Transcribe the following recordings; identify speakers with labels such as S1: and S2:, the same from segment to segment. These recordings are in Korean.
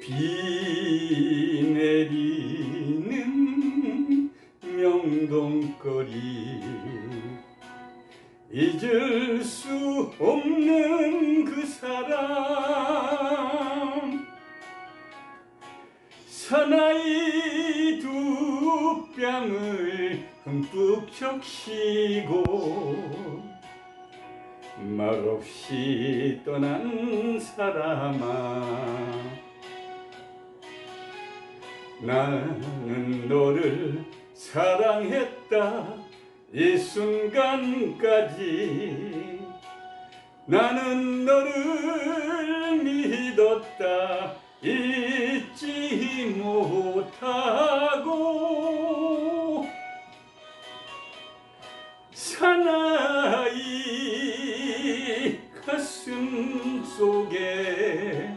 S1: 비 내리는 명동거리 잊을 수 없는 그 사람 사나이 두 뺨을 흠뻑 적시고 말없이 떠난 사람아. 나는 너를 사랑했다. 이 순간까지 나는 너를 믿었다. 잊지 못하 속에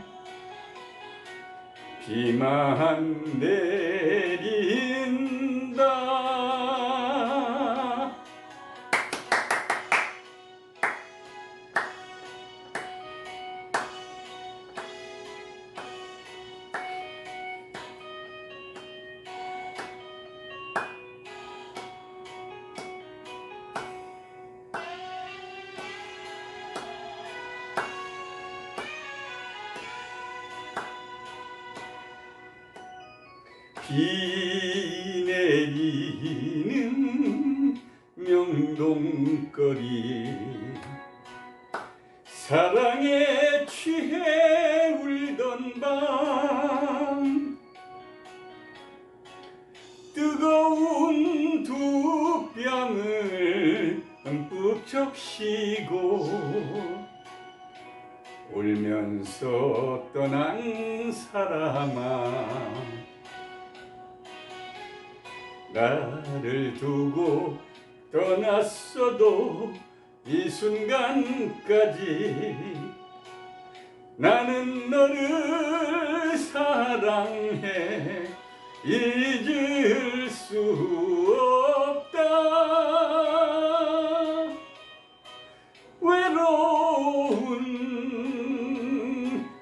S1: 비만 내린다 비 내리는 명동거리. 사랑에 취해 울던 밤 뜨거운 두 뺨을 흠뻑 적시고 울면서 떠난 사람아 나를 두고 떠났어도 이 순간까지 나는 너를 사랑해 잊을 수 없다. 외로운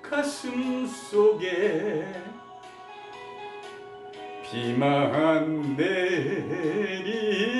S1: 가슴 속에 비만 내리